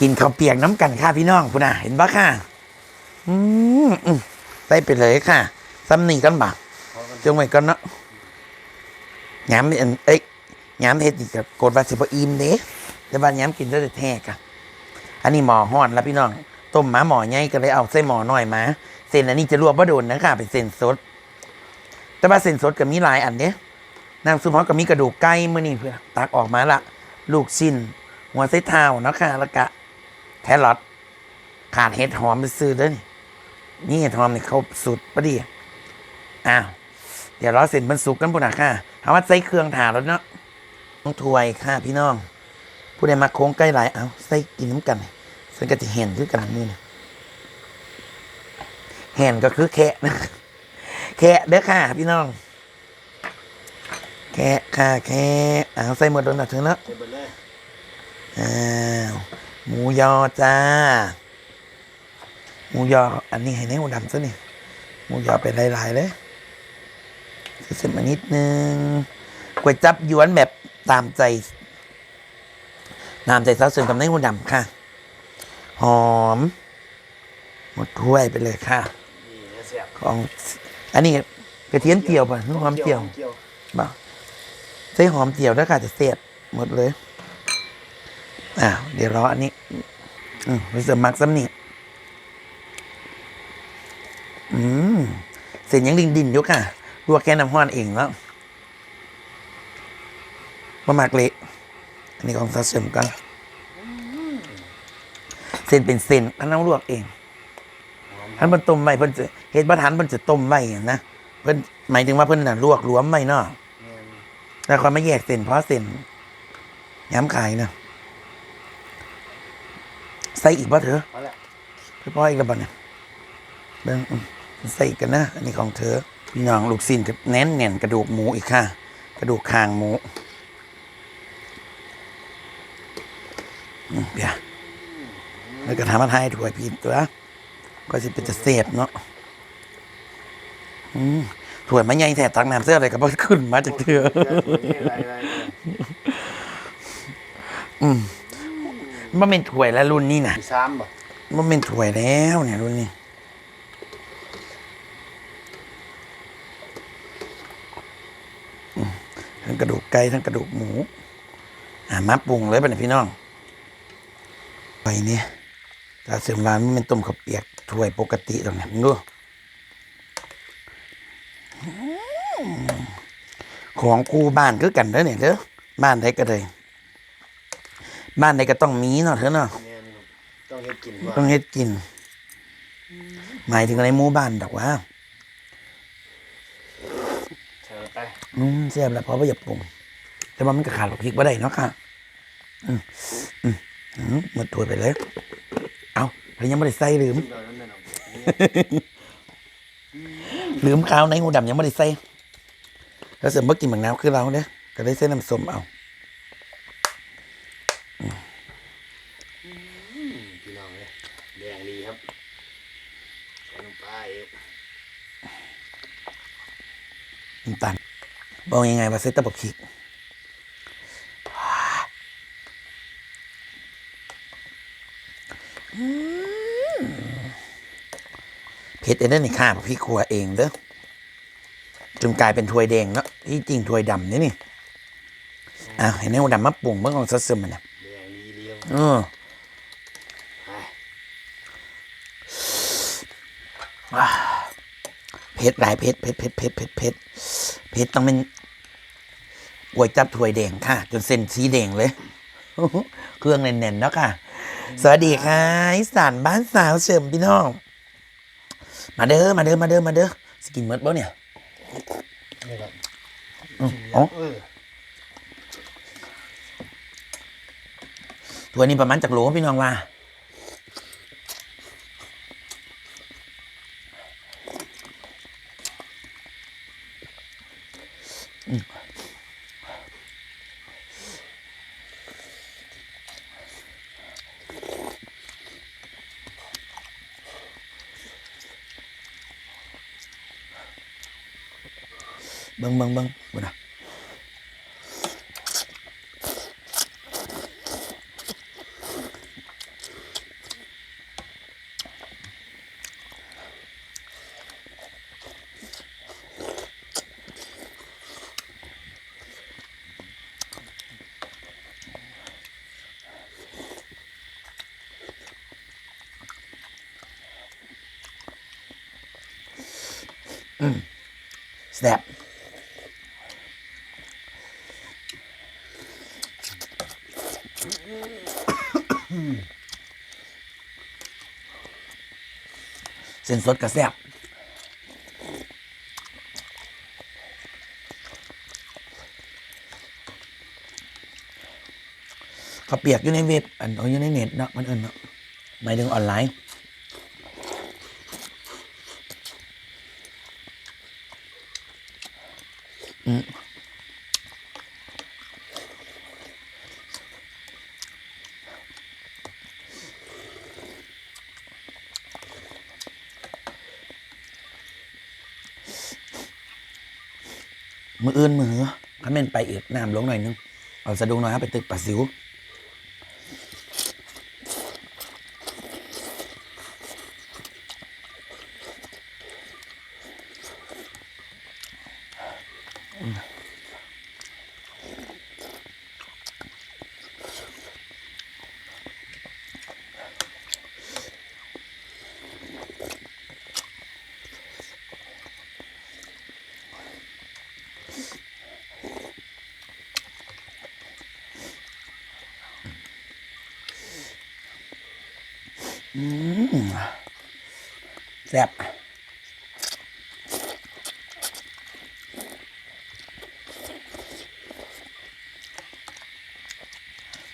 กินข้าวเปียกน้ำกันค่ะพี่น้องคุณน่ะ เห็นปะค่ะ อืมอืมใส่ไปเลยค่ะซ้ำนี่กันบ่จงไว้ก่อนเนาะย้ำอันเอ้ยย้ำเฮ็ดอีกกับกดว่าสิบอิ่มเด้แต่ว่าย้ำกินได้แต่แท้กะอันนี้หมอห้อนแล้วพี่น้อง ต้มหมาหมอใหญ่ก็เลยเอาเส้นหมอหน้อยมาเส้นอันนี้จะลวกบ่โดนนะค่ะเป็นเส้นสด แต่ว่าเส้นสดก็มีหลายอันเด้ยน้ำซุปฮอตก็มีกระดูกไก่มื้อนี้เพื่อตักออกมาละลูกชิ้นหัวไส้เท้าเนาะค่ะแล้วก็ รอทขาดเห็ดหอมไปซื้อเด้อนี่นี่เห็ดหอมนี่เขาสุดปะดิอ้าวเดี๋ยวรอเสร็จมันสุกกันปุ่นนะค่ะเอาว่าใส่เครื่องถาแล้วเนาะต้องถวยค่ะพี่น้อง ผู้ใดมาโค้งใกล้หลายเอาใส่กินน้ำกันฉันก็จะเห็นคือกันนี่นะเห็นก็คือแคะนะแคะเด้อค่ะ พี่น้อง แคะค่ะแคะเอาใส่หมดแล้วนะเธอเนาะเจ็บไปเลยอ้าว หมูยอจ้า หมูยอ อันนี้ให้ในหมูดำซะนี่ หมูยอเป็นหลายๆเลยเส้นมานิดนึงก๋วยจับยวนแบบตามใจตามใจสาวเสริมกับในหมูดำค่ะ หอม หมดถ้วยไปเลยค่ะนี่เนี่ยเสียบของ อันนี้กระเทียมเจียวป่ะหอมเจียวเจียวบ่าใส่หอมเจียวแล้วค่ะจะเสียบหมดเลย อ่าเดี๋ยวรออันนี้ อืมรู้สึกมักซ้ำนี่อืมเส้นยังดินดินๆอยู่ค่ะลวกแค่น้ำห้อนเองแล้วมาหมักเละอันนี้ของซาเซมกันเส้นเป็นเส้นอันนั้นลวกเองท่านเพิ่นต้มไว้เพิ่นเฮ็ดบ่ทันเพิ่นจะต้มไว้นะเพิ่นหมายถึงว่าเพิ่นน่ะลวกรวมไว้เนาะแม่นแล้วเขาไม่แยกเส้นเพราะเส้นย้ำขายนะ ใส่อีกป่ะเถอะเอาละพี่พ่ออีกแล้วบ่เนี่ยเบิ่งอืมใส่อีกกันนะ อันนี้ของเธอ พี่น้องลูกสิ้นกับแน่นแน่นกระดูกหมูอีกค่ะ กระดูกคางหมูอืมเดี๋ยวแล้วก็ทำมาทายถวยพี่ตัว ก็สิเป็นจะเสพเนาะอืมถวยมันใหญ่แท้ตักน้ำเสื้ออะไรก็บ่ขึ้นมาจากเธอนี่อะไรอะไรอืม มันเป็นถ้วยแล้วรุ่นนี้นะมีซ้ำบ่มันเป็นถ้วยแล้วเนี่ยรุ่นนี้อืมทั้งกระดูกไก่ทั้งกระดูกหมู อ่ามาปรุงเลยป่ะเนี่ยพี่น้องไปเนี่ยตาเสริมร้านมันเป็นต้มข้าวเปียกถ้วยปกติตรงเนี้ยมึงดูอืมของกูบ้านคือกันเด้อเนี่ยเด้อบ้านใดก็เลย บ้านใดก็ต้องมีเนาะเถอะเนาะแม่นต้องเฮ็ดกินบ่ต้องเฮ็ดกิน หมายถึงอะไรหมู่บ้านดอกว่าเชิญไปอืมเสียบแล้วเพราะว่าอย่าปรุงแต่ว่ามันก็ขาดหรอกพริกบ่ได้เนาะค่ะอืมอืมอืมหมดถ้วยไปเลย เอาเพยังไม่ได้ใส่ลืมจิ้มดอกนั้นแม่นเอาลืมข้าวในงูดำยังไม่ได้ใส่แล้วเสร็จเมื่อกินบางน้ำคือเราเนี่ยก็ได้เส้นน้ำส้มเอา พี่น้องเลยแดงดีครับใส่ลงไปน้ำตาลบอกยังไงว่าเส้นตะบกขีกเผ็ดเองเด้อนี่ค่ะพี่ครัวเองเด้อจนกลายเป็นถ้วยแดงเนาะที่จริงถ้วยดำนี่นี่อ้าวเห็นไหมว่าดำมาปรุงเมื่อของซัสซึมมันนะ เดียวเออไปเผ็ดหลายเผ็ดเผ็ดเผ็ดเผ็ดเผ็ดเผ็ดเผ็ดต้องเป็นก๋วยจับถ้วยแดงค่ะ จนเส้นสีแดงเลย เครื่องแน่นๆเนาะค่ะ สวัสดีค่ะอีสานบ้านสาวเฉิมพี่น้อง มาเด้อมาเด้อมาเด้อมาเด้อสกินเมิดบ่เนี่ยนี่ครับอืมอ๋ อเออถ้วนี้ประมาณจากโหลพี่น้องว่าเบิ่งเบิ่งเบิ่งบ่นะ แซ่บเส้นสดกับแซ่บเขาเปียกอยู่ในเว็บอันอยู่ในเน็ตเนาะมันเอินเนาะหมายถึงออนไลน์ มืออื่นมือ คอมเมนไปอีกน้ำลงหน่อยนึงเอาสะดุงหน่อยครับไปตึกปัสสิว แซ่บ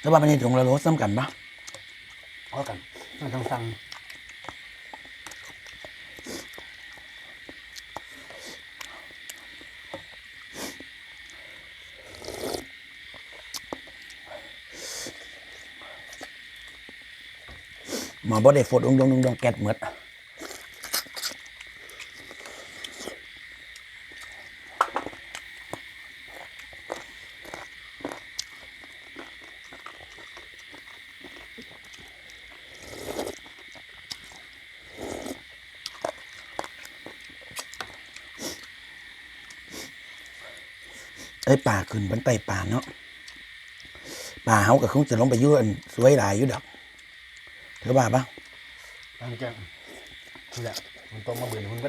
แล้วว่ามันในถุงละโลซ้ำกันปะเอากันต้องสั่ง มอบ่ได้ฟดดงดงดงดงแก๊สหมือดไอ้ป่าขึ้นบนไตป่าเนาะป่าเฮาก็คงจะลงไปยุ่อันสวยหลายอยู่ดอก เธอว่าปะตั้งแจ้งนี่แหละมันต้องมาเบื่อคุณก็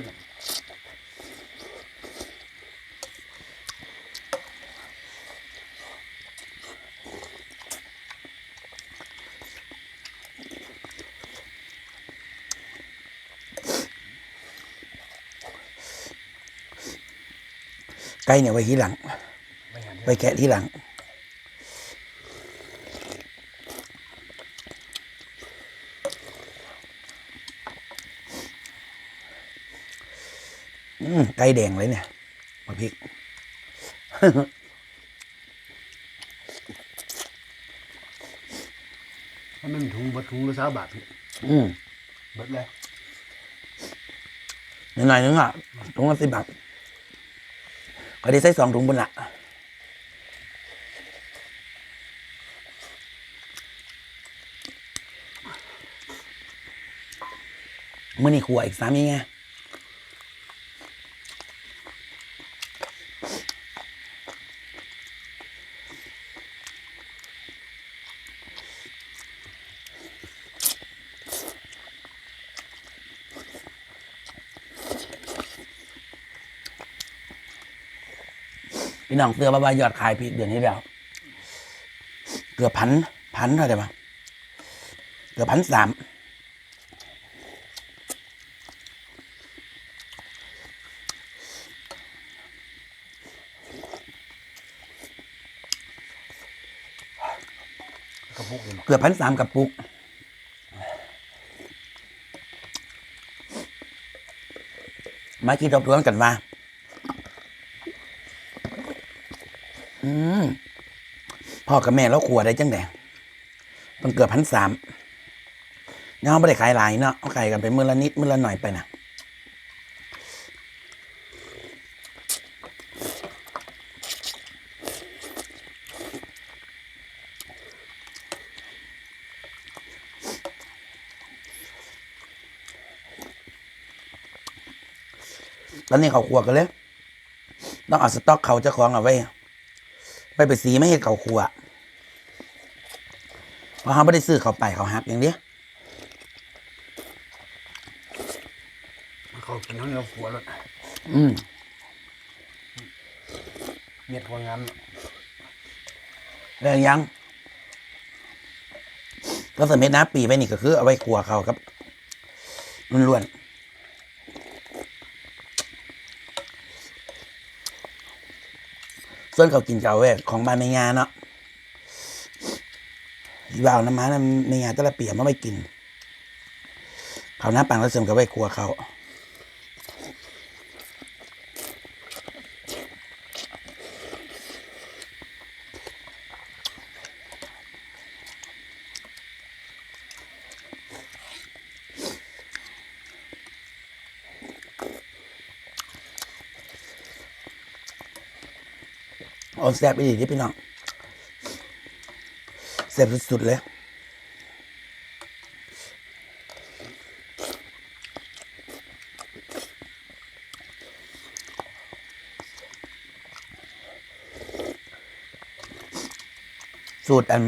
ไก่เนี่ยไว้ทีหลังไม่เห็นไปแกะทีหลัง ไก่แดงเลยเนี่ยมาพริกถ้าไม่มีถุงเบิดถุงละสามบาทอืมเบิดเลยหน่อยๆนึงอะถุงละสิบบาทก็ได้ใส่สองถุงบนละมื่อนี่ขวอีกสามยังไง น้องเตือบ่ายอดขายพริกเดือนนี้แล้วเกือบพันพันเท่าไหร่ปะเกือบพันสามเลยเกือบพันสามกับปุกมาคิดทบทวนกันว่า อืม พ่อกับแม่เราขวได้จังแดงมันเกือบพันสามเนาะไม่ได้ขายหลายเนาะเอาขายกันไปมือละนิดมือละหน่อยไปนะตอนนี้เขาขวกันเลย ต้องเอาสต๊อกเขาเจ้าของเอาไว้ ไปไปสีไม่เห็นเขาขวดเพราะเขาไม่ได้ซื้อเขาไปเขาหักอย่างเดียวเขากินน้ำเนื้อหัวเลยอืมเม็ดหัวงามแล้วยังก็สมัยน้ำปีไปนี่ก็คือเอาไว้ขัวเขาครับล้วนๆ ส่วนเขากินเก่าแวของบ้านแม่ยาเนาะอีบ่าวน้ำมันะแม่ยานตะละเปียมาไม่กินเขาหน้าปังแล้วเสริมกับไว้ขัวเขา ซ่บไปดีที่พี่น้องแซ่บสุดๆเลยสูตรอัน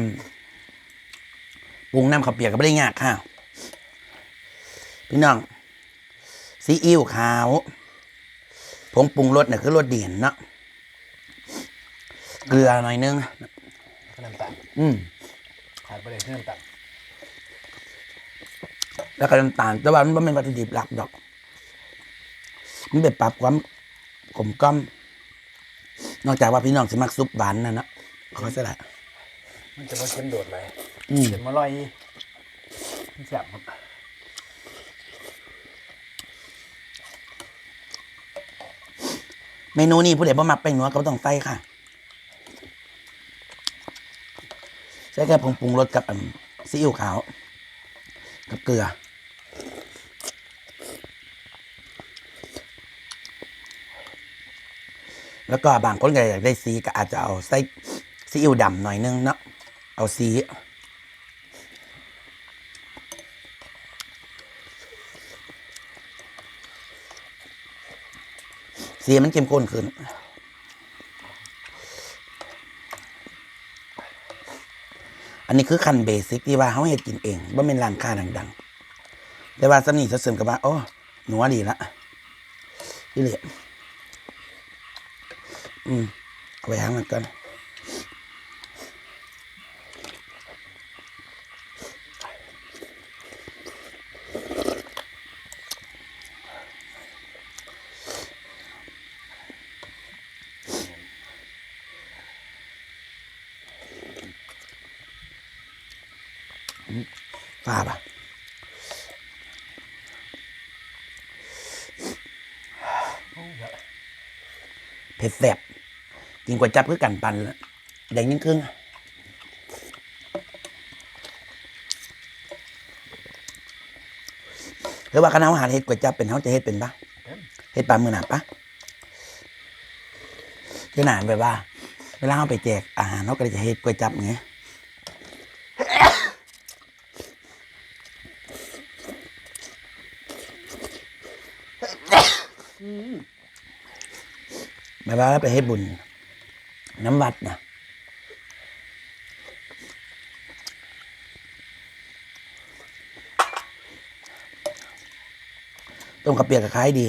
ปรุงน้ำข้าวเปียกก็ไม่ได้ยากค่ะ พี่น้องซีอิ๊วขาวผงปรุงรสเนี่ยคือรสเด่นเนาะ เกลือหน่อยนึงขน้ำตาลอืมขาดไปเลยคือน้ำตาลแล้วก็น้ำตาลแต่ว่ามันไม่เป็นวัตถุดิบหลักดอก มันไปปรับความกลมกล่อมนอกจากว่าพี่น้องสิมักซุปหวานนั่นนะขอสละมันจะมาเค็มโดดเลยอืมเค็มอร่อยมันแซ่บครับเมนูนี้ผู้ใดบ่มักแป้งนัวก็บ่ต้องใส่ค่ะ ใส่แค่ผงปรุงรสกับซีอิ๊วขาว กับเกลือ แล้วก็บางคนก็อยากได้สีก็อาจจะเอาใส่ซีอิ๊วดำหน่อยนึงเนาะเอาสีสีมันเข้มข้นขึ้น นนี้คือคันเบสิกที่ว่าเขาเห็ดกินเองว่าเป็นร้านค้าดังๆ แต่ว่าสนิทเสริมกับว่าโอ้หนูว่าดีละที่เหลืออืมเอาไปหางมันกัน ผ็ดแสบกินกว่าจับคือกันปันละแดงยิ่งครึ่งหรือว่าคณะอาหารเฮ็ดกว่าจับเป็นเขาจะเฮ็ดเป็นปะเค็มเฮ็ดปลามือหนาปะขนาดแบบว่า เวลาเขาไปแจกอาหารเขาก็จะเฮ็ดกวยจับไง หมายว่าไปให้บุญ น้ำวัดนะต้มกระเปียกกับคล้ายดี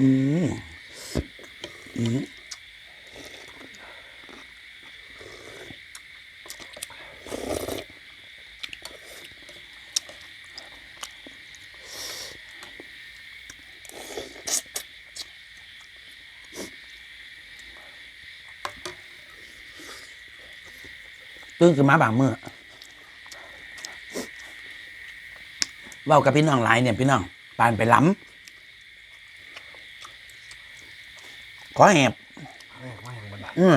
อืมอืมตื่นขึ้นมาบางมือเว่ากับพี่น้องหลายเนี่ยพี่น้องปานไปล้ำ ขอแหบแม่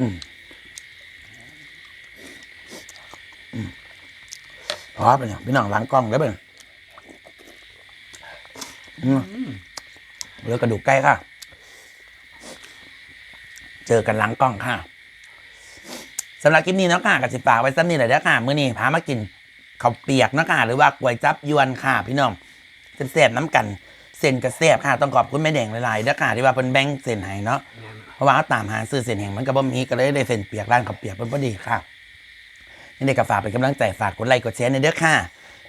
ว่าอย่างบันไดอืมอืมอืมพอไปเนี่ยพี่น้องล้างกล้องแล้วเป็นเลือกระดูกไก่ค่ะ เจอกันหล้างกล้องค่ะสำหรับคลิปนี้นะค่ะกับสิฝากไว้สักนิดหน่อยเด้ค่ะมื้อนี้พามากินข้าวเปียกนะค่ะหรือว่ากวยจับยวนค่ะ พี่น้องแซ่บน้ำกันเส้นกระแซ่บค่ะ ต้องขอบคุณแม่แดงหลายๆเด้ค่ะที่ว่าเพิ่นแบงเส้นให้เนาะ เพราะว่าเขาตามหาซื้อเส้นแห้งมันก็บ่มีก็เลยได้เส้นเปียกร้านข้าวเปียกเพิ่นพอดีค่ะนี่เด็กก็ฝากเป็นกำลังใจฝากกดไลค์กดแชร์ในอยเด้อค่ะ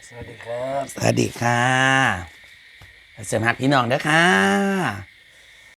สวัสดีครับ สวัสดีค่ะเสริมหักพี่น้องเด้อค่ะ